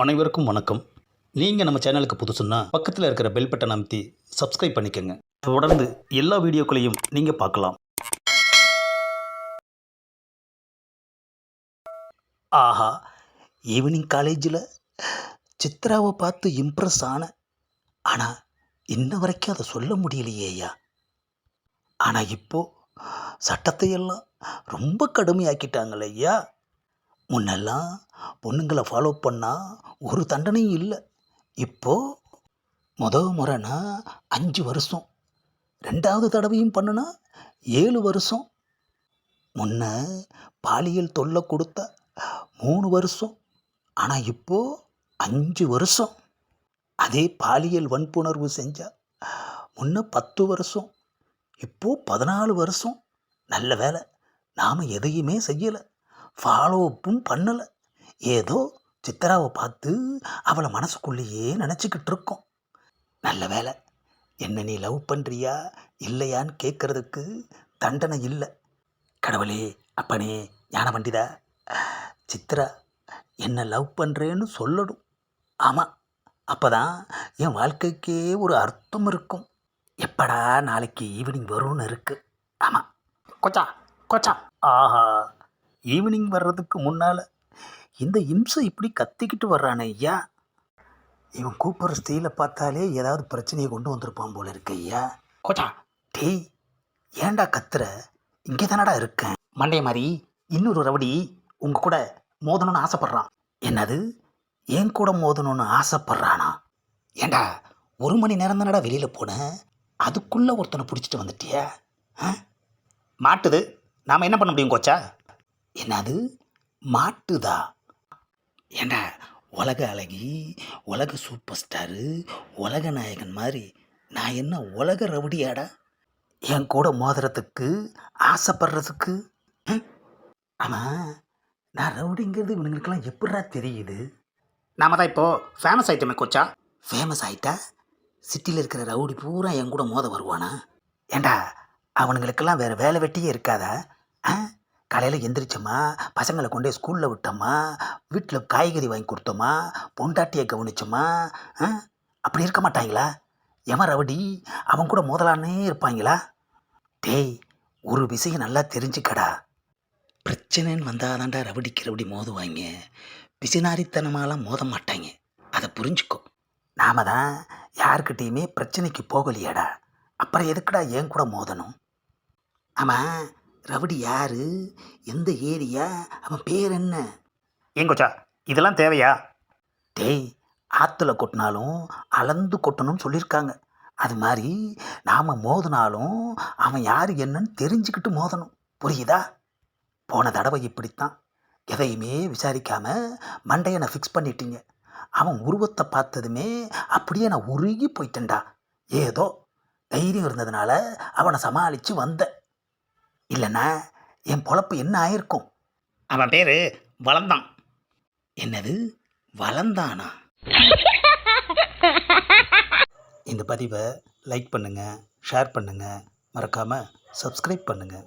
அனைவருக்கும் வணக்கம். நீங்கள் நம்ம சேனலுக்கு புதுசுன்னா பக்கத்தில் இருக்கிற பெல் பட்டன் அமைத்தி சப்ஸ்கிரைப் பண்ணிக்கோங்க. தொடர்ந்து எல்லா வீடியோக்களையும் நீங்கள் பார்க்கலாம். ஆஹா ஈவினிங் காலேஜில் சித்ராவை பார்த்து இம்ப்ரெஸ் ஆன ஆனால் இன்ன வரைக்கும் அதை சொல்ல முடியலையேயா ஆனால் இப்போது சட்டத்தை எல்லாம் ரொம்ப கடுமையாக்கிட்டாங்களே ஐயா. முன்னெல்லாம் பொண்ணுங்களை ஃபாலோ பண்ணால் ஒரு தண்டனையும் இல்லை. இப்போது முத முறைனா அஞ்சு வருஷம். ரெண்டாவது தடவையும் பண்ணுனா ஏழு வருஷம். முன்ன பாலியல் தொல்லை கொடுத்தா மூணு வருஷம். ஆனால் இப்போது அஞ்சு வருஷம். அதே பாலியல் வன்புணர்வு செஞ்சால் முன்ன பத்து வருஷம். இப்போது பதினாலு வருஷம். நல்ல வேலை. நாம் எதையுமே செய்யலை. ஃபாலோ அப்பும் பண்ணலை. ஏதோ சித்ராவை பார்த்து அவளை மனசுக்குள்ளேயே நினச்சிக்கிட்டு இருக்கோம் நல்ல வேலை என்ன நீ லவ் பண்ணுறியா இல்லையான்னு கேட்குறதுக்கு தண்டனை இல்லை. கடவுளே அப்பனே ஞான பண்டிதா சித்ரா என்ன லவ் பண்ணுறேன்னு சொல்லணும். ஆமாம் அப்போ தான் என் வாழ்க்கைக்கே ஒரு அர்த்தம் இருக்கும். எப்படா நாளைக்கு ஈவினிங் வரும்னு இருக்கு. ஆமாம் கொச்சா கொச்சா. ஆஹா. ஈவினிங் வர்றதுக்கு முன்னால் இந்த இம்சை இப்படி கத்திக்கிட்டு வர்றானே ஐயா. இவன் கூப்பிட்ற ஸ்டீலை பார்த்தாலே ஏதாவது பிரச்சனையை கொண்டு வந்திருப்பான் போல இருக்கு ஐயா. கோச்சா. டேய் ஏண்டா கத்துற? இங்கே தானடா இருக்கேன். மண்டே மாதிரி இன்னொரு ரவுடி உங்க கூட மோதணும்னு ஆசைப்பட்றான். என்னது? என் கூட மோதணும்னு ஆசைப்பட்றானா? ஏண்டா ஒரு மணி நேரம் தானடா வெளியில் போனேன் அதுக்குள்ளே ஒருத்தனை பிடிச்சிட்டு வந்துட்டியா? ஆ? மாட்டுது. நாம் என்ன பண்ண முடியும் கோச்சா? என்னது? மாட்டுதா? ஏண்டா உலக அழகி உலக சூப்பர் ஸ்டாரு உலக நாயகன் மாதிரி நான் என்ன உலக ரவுடியாடா? என் கூட மோதுறதுக்கு ஆசைப்படுறதுக்கு? ஆமாம் நான் ரவுடிங்கிறது இவனுங்களுக்கெல்லாம் எப்படிடா தெரியுது? நாம தான் இப்போது ஃபேமஸ் ஆகிட்டோமே கோச்சா? ஃபேமஸ் ஆகிட்டா சிட்டியில் இருக்கிற ரவுடி பூரா என் கூட மோத வருவானா? ஏண்டா அவனுங்களுக்கெல்லாம் வேறு வேலை வெட்டியே இருக்காதா? ஆ? காலையில் எந்திரிச்சோமா? பசங்களை கொண்டு போய் ஸ்கூலில் விட்டோமா? வீட்டில் காய்கறி வாங்கி கொடுத்தோமா? பொண்டாட்டியை கவனிச்சோமா? அப்படி இருக்க மாட்டாங்களா? எவன் ரவுடி அவன் கூட மோதலான்னே இருப்பாங்களா? டேய் ஒரு விஷயம் நல்லா தெரிஞ்சுக்கடா. பிரச்சனைன்னு வந்தாதான்டா ரவுடிக்கு ரவுடி மோதுவாங்க. பிசினாரித்தனமாலாம் மோத மாட்டாங்க. அதை புரிஞ்சுக்கோ. நாம தான் யாருக்கிட்டேயுமே பிரச்சனைக்கு போகலையாடா. அப்புறம் எதுக்குடா ஏன் கூட மோதணும்? ஆமாம் ரவுடி யாரு? எந்த ஏரியா? அவன் பேர் என்ன? ஏங்கோச்சா இதெல்லாம் தேவையா? டேய் ஆற்றுல கொட்டினாலும் அளந்து கொட்டணும்னு சொல்லியிருக்காங்க. அது மாதிரி நாம் மோதினாலும் அவன் யார் என்னன்னு தெரிஞ்சுக்கிட்டு மோதணும். புரியுதா? போன தடவை இப்படித்தான். எதையுமே விசாரிக்காம மண்டையை நான் ஃபிக்ஸ் பண்ணிட்டீங்க. அவன் உருவத்தை பார்த்ததுமே அப்படியே நான் உருகி போயிட்டேன்டா. ஏதோ தைரியம் இருந்ததுனால அவனை சமாளித்து வந்தேன். இல்லைன்னா என் பொழப்பு என்ன ஆயிருக்கும்? அவன் பேர் வளந்தான். என்னது? வளந்தானா? இந்த பதிவை லைக் பண்ணுங்கள் ஷேர் பண்ணுங்கள் மறக்காமல் சப்ஸ்கிரைப் பண்ணுங்கள்